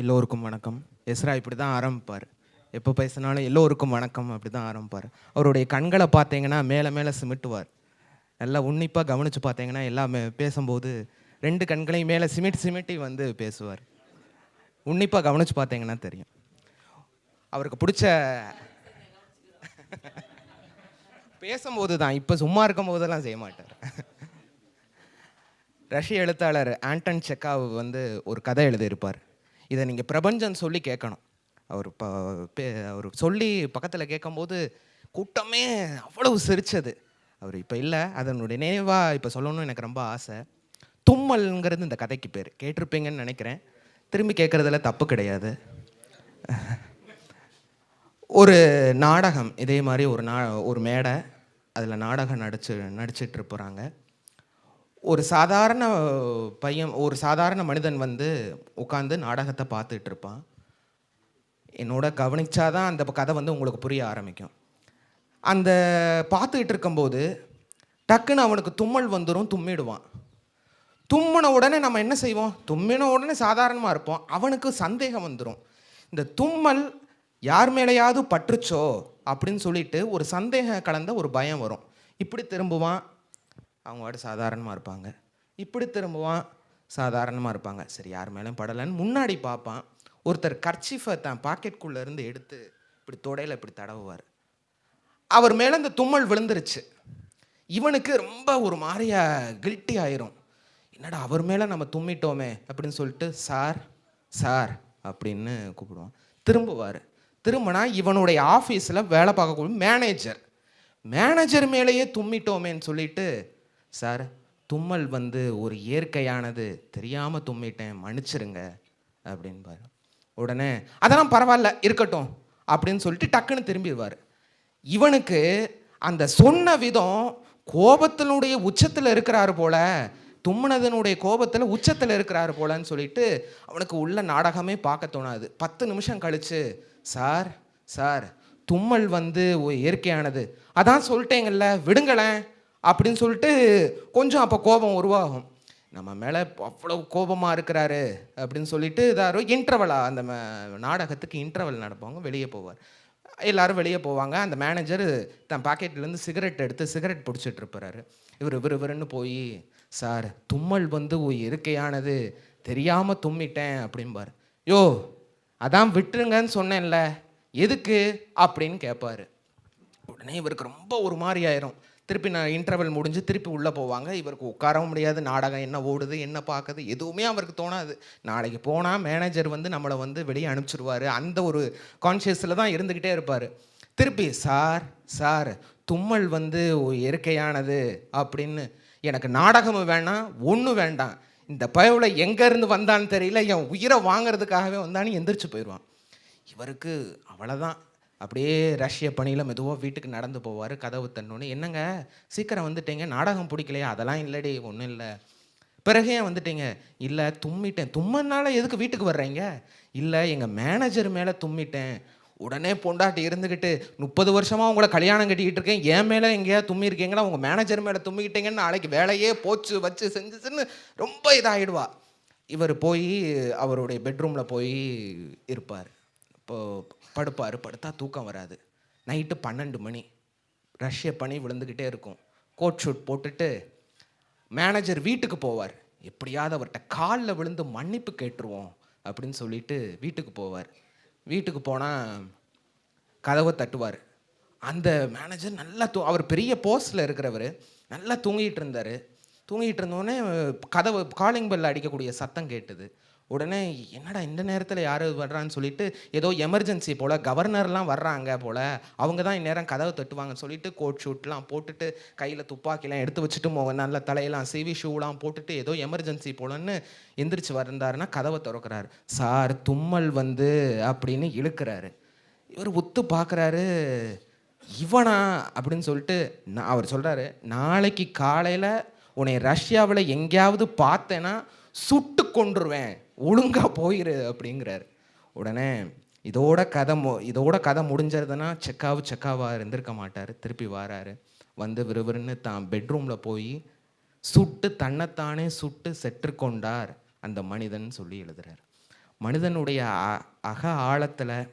எல்லோருக்கும் வணக்கம். எஸ்ரா இப்படி தான் ஆரம்பிப்பார். எப்போ பேசினாலும் எல்லோருக்கும் வணக்கம் அப்படி தான் ஆரம்பிப்பார். அவருடைய கண்களை பார்த்தீங்கன்னா மேலே மேலே சிமிட்டுவார். நல்லா உன்னிப்பாக கவனித்து பார்த்தீங்கன்னா எல்லாமே பேசும்போது ரெண்டு கண்களையும் மேலே சிமிட் சிமிட்டி வந்து பேசுவார். உன்னிப்பாக கவனித்து பார்த்தீங்கன்னா தெரியும். அவருக்கு பிடிச்ச பேசும்போது தான் இப்போ சும்மா இருக்கும் போதெல்லாம் செய்ய மாட்டார். ரஷ்ய எழுத்தாளர் ஆண்டன் செக்காவ் வந்து ஒரு கதை எழுதியிருப்பார். இதை நீங்கள் பிரபஞ்சம் சொல்லி கேட்கணும். அவர் ப பே- அவர் சொல்லி பக்கத்தில் கேட்கும்போது கூட்டமே அவ்வளவு சிரிச்சது. அவர் இப்போ இல்லை அதனுடைய நினைவாக இப்போ சொல்லணும்னு எனக்கு ரொம்ப ஆசை. தும்மல்ங்கிறது இந்த கதைக்கு பேர். கேட்டிருப்பீங்கன்னு நினைக்கிறேன். திரும்பி கேட்குறதுல தப்பு கிடையாது. ஒரு நாடகம் இதே மாதிரி ஒரு நா ஒரு மேடை அதில் நாடகம் நடிச்சு நடிச்சிட்டு போகிறாங்க ஒரு சாதாரண பையன் ஒரு சாதாரண மனிதன் வந்து உட்காந்து நாடகத்தை பார்த்துட்டு இருப்பான். என்னோட கவனிச்சாதான் அந்த கதை வந்து உங்களுக்கு புரிய ஆரம்பிக்கும். அந்த பார்த்துக்கிட்டு இருக்கும்போது டக்குன்னு அவனுக்கு தும்மல் வந்துடும் தும்மிடுவான். தும்மின உடனே நம்ம என்ன செய்வோம்? தும்மின உடனே சாதாரணமாக இருப்போம். அவனுக்கு சந்தேகம் வந்துடும் இந்த தும்மல் யார் மேலேயாவது பற்றுச்சோ அப்படின்னு சொல்லிட்டு ஒரு சந்தேகம் கலந்த ஒரு பயம் வரும். இப்படி திரும்புவான் அவங்க வாட்டு சாதாரணமாக இருப்பாங்க. இப்படி திரும்புவான் சாதாரணமாக இருப்பாங்க. சரி யார் மேலேயும் படலைன்னு முன்னாடி பார்ப்பான். ஒருத்தர் கர்ச்சிஃபை தான் பாக்கெட்குள்ளேருந்து எடுத்து இப்படி தொடையில் இப்படி தடவுவார். அவர் மேலே இந்த தும்மல் விழுந்துருச்சு. இவனுக்கு ரொம்ப ஒரு மாதிரியா கில்ட்டி ஆயிரும். என்னடா அவர் மேலே நம்ம தும்மிட்டோமே அப்படின்னு சொல்லிட்டு சார் சார் அப்படின்னு கூப்பிடுவான். திரும்புவார். திரும்பினா இவனுடைய ஆஃபீஸில் வேலை பார்க்கக்கூடிய மேனேஜர் மேனேஜர் மேலேயே தும்மிட்டோமேன்னு சொல்லிட்டு சார் தும்மல் வந்து ஒரு இயற்கையானது தெரியாமல் தும்மிட்டேன் மன்னிச்சிருங்க அப்படின்பாரு உடனே அதெல்லாம் பரவாயில்ல இருக்கட்டும் அப்படின்னு சொல்லிட்டு டக்குன்னு திரும்பிடுவார். இவனுக்கு அந்த சொன்ன விதம் கோபத்தினுடைய உச்சத்தில் இருக்கிறாரு போல தும்முனதனுடைய கோபத்தில் உச்சத்தில் இருக்கிறாரு போலன்னு சொல்லிட்டு அவனுக்கு உள்ள நாடகமே பார்க்க தோணாது. பத்து நிமிஷம் கழிச்சு சார் சார் தும்மல் வந்து இயற்கையானது. அதான் சொல்லிட்டேங்கல்ல விடுங்களேன். அப்படின்னு சொல்லிட்டு கொஞ்சம் அப்போ கோபம் உருவாகும். நம்ம மேலே அவ்வளோ கோபமாக இருக்கிறாரு அப்படின்னு சொல்லிட்டு இதாரோ இன்டர்வலாக அந்த நாடகத்துக்கு இன்டர்வல் நடப்பவங்க வெளியே போவார். எல்லாரும் வெளியே போவாங்க. அந்த மேனேஜர் தன் பாக்கெட்லேருந்து சிகரெட் எடுத்து சிகரெட் பிடிச்சிட்டு இருப்பாரு. இவர் விறுவிறுன்னு போய் சார் தும்மல் வந்து ஒரு இயற்கையானது தெரியாமல் தும்மிட்டேன் அப்படிம்பார். யோ அதான் விட்டுருங்கன்னு சொன்னேன்ல எதுக்கு? அப்படின்னு கேட்பாரு உடனே இவருக்கு ரொம்ப ஒரு மாதிரி ஆயிரும். திருப்பி நான் இன்டர்வல் முடிஞ்சு திருப்பி உள்ளே போவாங்க. இவருக்கு உட்காரவும் முடியாது. நாடகம் என்ன ஓடுது என்ன பார்க்குது எதுவுமே அவருக்கு தோணாது. நாளைக்கு போனால் மேனேஜர் வந்து நம்மளை வந்து வெளியே அனுப்பிச்சிடுவார் அந்த ஒரு கான்ஷியஸில் தான் இருந்துக்கிட்டே இருப்பார். திருப்பி சார் சார் தும்மல் வந்து இயற்கையானது அப்படின்னு. எனக்கு நாடகமும் வேணாம் ஒன்றும் வேண்டாம். இந்த பயவில் எங்கேருந்து வந்தான்னு தெரியல. என் உயிரை வாங்குறதுக்காகவே வந்தான்னு எந்திரிச்சு போயிடுவான். இவருக்கு அவ்வளோதான் அப்படியே ரஷ்ய பணியில் மெதுவாக வீட்டுக்கு நடந்து போவார் கதவு தன்னோன்னு என்னங்க? சீக்கிரம் வந்துட்டீங்க. நாடகம் பிடிக்கலையா? அதெல்லாம் இல்லடி ஒன்றும் இல்லை. பிறகு ஏன் வந்துட்டீங்க. இல்லை தும்மிட்டேன். தும்மனால எதுக்கு வீட்டுக்கு வர்றீங்க? இல்லை எங்கள் மேனேஜர் மேலே தும்மிட்டேன். உடனே பொண்டாட்டி இருந்துக்கிட்டு முப்பது வருஷமாக உங்களை கல்யாணம் கட்டிக்கிட்டு இருக்கேன். என் மேலே எங்கேயா தும்மியிருக்கீங்களா? உங்கள் மேனேஜர் மேலே தும்மிக்கிட்டீங்கன்னு நாளைக்கு வேலையே போச்சு வச்சு செஞ்சுச்சுன்னு ரொம்ப இதாகிடுவா இவர் போய் அவருடைய பெட்ரூமில் போய் இருப்பார். இப்போது படுப்பார் படுத்தா தூக்கம் வராது. நைட்டு பன்னெண்டு மணி. ரஷ்ய பனி விழுந்துக்கிட்டே இருக்கும். கோட் ஷூட் போட்டுட்டு மேனேஜர் வீட்டுக்கு போவார். எப்படியாவது அவர்கிட்ட காலில் விழுந்து மன்னிப்பு கேட்டுருவோம் அப்படின்னு சொல்லிட்டு வீட்டுக்கு போவார். வீட்டுக்கு போனால் கதவை தட்டுவார். அந்த மேனேஜர் நல்லா தூ அவர் பெரிய போஸ்டில் இருக்கிறவர். நல்லா தூங்கிட்டு இருந்தார். தூங்கிட்டு இருந்தோடனே கதவு காலிங் பெல் அடிக்கக்கூடிய சத்தம் கேட்டுது. உடனே என்னடா இந்த நேரத்தில் யார் வர்றான்னு சொல்லிட்டு ஏதோ எமர்ஜென்சி போல் கவர்னர்லாம் வர்றாங்க போல் அவங்க தான் இந்நேரம் கதவை தட்டுவாங்கன்னு சொல்லிட்டு கோட் ஷூட்லாம் போட்டுட்டு கையில் துப்பாக்கிலாம் எடுத்து வச்சுட்டு மோ நல்ல தலையெல்லாம் சிவி ஷூலாம் போட்டுட்டு ஏதோ எமர்ஜென்சி போலன்னு எந்திரிச்சு வந்தாருன்னா கதவை திறக்கிறாரு. சார் தும்மல் வந்து அப்படின்னு இழுக்கிறாரு. இவர் ஒத்து பார்க்குறாரு இவனா? அப்படின்னு சொல்லிட்டு நான் அவர் சொல்கிறாரு நாளைக்கு காலையில் உன்னை ரஷ்யாவில் எங்கேயாவது பார்த்தேன்னா சுட்டு கொன்றுருவேன். ஒழுங்காக போயிரு அப்படிங்கிறாரு. உடனே இதோட கதை மு இதோட கதை முடிஞ்சதுன்னா செக்காவு செக்காவாக இருந்திருக்க மாட்டார். திருப்பி வாராரு. வந்து விறுவிறுன்னு தான் பெட்ரூமில் போய் சுட்டு தன்னைத்தானே சுட்டு செற்று கொண்டார் அந்த மனிதன் சொல்லி எழுதுறார். மனிதனுடைய அ- அக ஆழத்தில்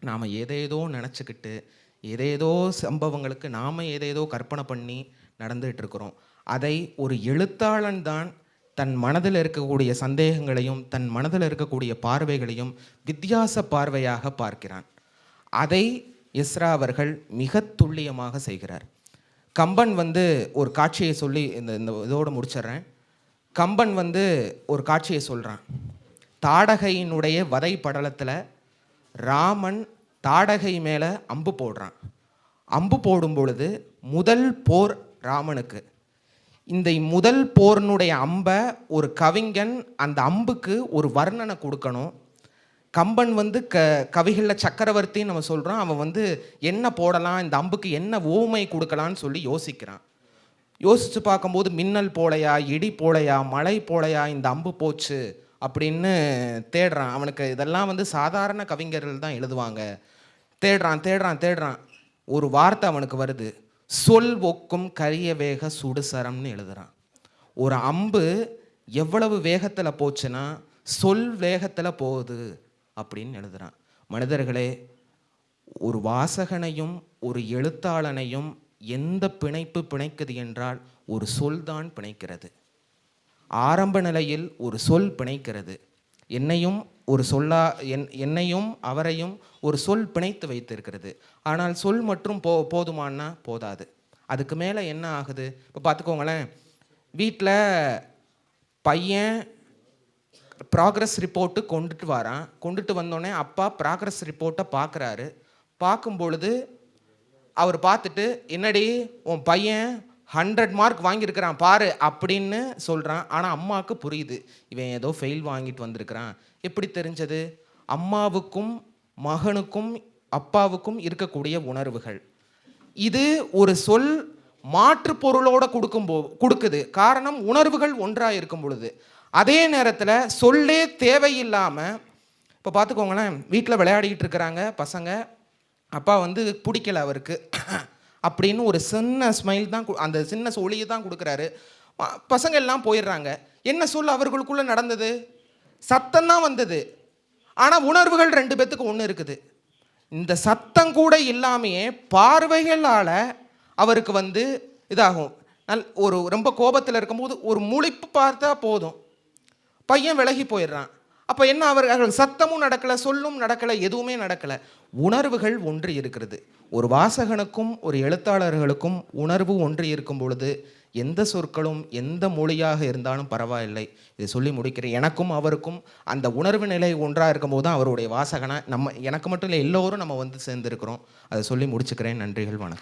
நாம் ஏதேதோ நினச்சிக்கிட்டு ஏதேதோ சம்பவங்களுக்கு நாம் ஏதேதோ கற்பனை பண்ணி நடந்துகிட்டு இருக்கிறோம். அதை ஒரு எழுத்தாளன் தான் தன் மனதில் இருக்கக்கூடிய சந்தேகங்களையும் தன் மனதில் இருக்கக்கூடிய பார்வைகளையும் வித்தியாச பார்வையாக பார்க்கிறான். அதை இஸ்ரா அவர்கள் மிக துல்லியமாக செய்கிறார். கம்பன் வந்து ஒரு காட்சியை சொல்லி இந்த இந்த இதோடு முடிச்சிடுறேன். கம்பன் வந்து ஒரு காட்சியை சொல்கிறான் தாடகையினுடைய வதை படலத்தில் ராமன் தாடகை மேலே அம்பு போடுறான். அம்பு போடும் பொழுது முதல் போர் ராமனுக்கு. இந்த முதல் போரினுடைய அம்பை ஒரு கவிஞன் அந்த அம்புக்கு ஒரு வர்ணனை கொடுக்கணும். கம்பன் வந்து க கவிகளில் சக்கரவர்த்தின்னு நம்ம சொல்கிறோம் அவன் வந்து என்ன போடலாம் இந்த அம்புக்கு என்ன ஓமை கொடுக்கலான்னு சொல்லி யோசிக்கிறான். யோசித்து பார்க்கும்போது மின்னல் போலையா இடி போலையா மழை போலையா இந்த அம்பு போச்சு அப்படின்னு தேடுறான். அவனுக்கு இதெல்லாம் வந்து சாதாரண கவிஞர்கள் தான் எழுதுவாங்க. தேடுறான் தேடுறான் தேடுறான். ஒரு வார்த்தை அவனுக்கு வருது. சொல் ஒக்கும் கரிய வேக சுடுசரம்னு எழுதுகிறான் ஒரு அம்பு எவ்வளவு வேகத்தில் போச்சுன்னா சொல் வேகத்தில் போகுது அப்படின்னு எழுதுகிறான் மனிதர்களே ஒரு வாசகனையும் ஒரு எழுத்தாளனையும் எந்த பிணைப்பு பிணைக்குது என்றால் ஒரு சொல்தான் பிணைக்கிறது. ஆரம்ப நிலையில் ஒரு சொல் பிணைக்கிறது. என்னையும் ஒரு சொல்லா என் என்னையும் அவரையும் ஒரு சொல் பிணைத்து வைத்திருக்கிறது. ஆனால் சொல் மற்றும் போ போதுமானா போதாது. அதுக்கு மேலே என்ன ஆகுது? இப்போ பார்த்துக்கோங்களேன் வீட்டில் பையன் ப்ராக்ரஸ் ரிப்போர்ட்டு கொண்டுட்டு வரான். கொண்டுட்டு வந்தோடனே அப்பா ப்ராக்ரஸ் ரிப்போர்ட்டை பார்க்குறாரு பார்க்கும் பொழுது அவர் பார்த்துட்டு என்னடி உன் பையன் ஹண்ட்ரட் மார்க் வாங்கியிருக்கிறான் பாரு அப்படின்னு சொல்கிறான் ஆனால் அம்மாவுக்கு புரியுது. இவன் ஏதோ ஃபெயில் வாங்கிட்டு வந்திருக்கிறான். எப்படி தெரிஞ்சது? அம்மாவுக்கும் மகனுக்கும் அப்பாவுக்கும் இருக்கக்கூடிய உணர்வுகள். இது ஒரு சொல் மாற்று பொருளோட கொடுக்கும் போ கொடுக்குது. காரணம் உணர்வுகள் ஒன்றாக இருக்கும் பொழுது. அதே நேரத்தில் சொல்லே தேவையில்லாமல் இப்போ பார்த்துக்கோங்களேன் வீட்டில் விளையாடிக்கிட்டு இருக்கிறாங்க பசங்க. அப்பா வந்து பிடிக்கல அவருக்கு. அப்படின்னு ஒரு சின்ன ஸ்மைல் தான் அந்த சின்ன ஒளியை தான் கொடுக்குறாரு பசங்க எல்லாம் போயிடுறாங்க. என்ன சொல் அவர்களுக்குள்ளே நடந்தது? சத்தம் தான் வந்தது. ஆனால் உணர்வுகள் ரெண்டு பேத்துக்கு ஒன்று இருக்குது. இந்த சத்தம் கூட இல்லாமையே பார்வைகளால் அவருக்கு வந்து இதாகும். நல் ஒரு ரொம்ப கோபத்தில் இருக்கும்போது ஒரு முழிப்பு பார்த்தா போதும். பையன் விலகி போயிடுறான். அப்போ என்ன அவர்கள் சத்தமும் நடக்கலை சொல்லும் நடக்கலை எதுவுமே நடக்கலை. உணர்வுகள் ஒன்று இருக்கிறது. ஒரு வாசகனுக்கும் ஒரு எழுத்தாளர்களுக்கும் உணர்வு ஒன்று இருக்கும் பொழுது எந்த சொற்களும் எந்த மொழியாக இருந்தாலும் பரவாயில்லை. இதை சொல்லி முடிக்கிறேன். எனக்கும் அவருக்கும் அந்த உணர்வு நிலை ஒன்றாக இருக்கும்போது தான் அவருடைய வாசகனை நம்ம எனக்கு மட்டும் இல்லை எல்லோரும் நம்ம வந்து சேர்ந்துருக்கிறோம். அதை சொல்லி முடிச்சுக்கிறேன். நன்றிகள் வணக்கம்.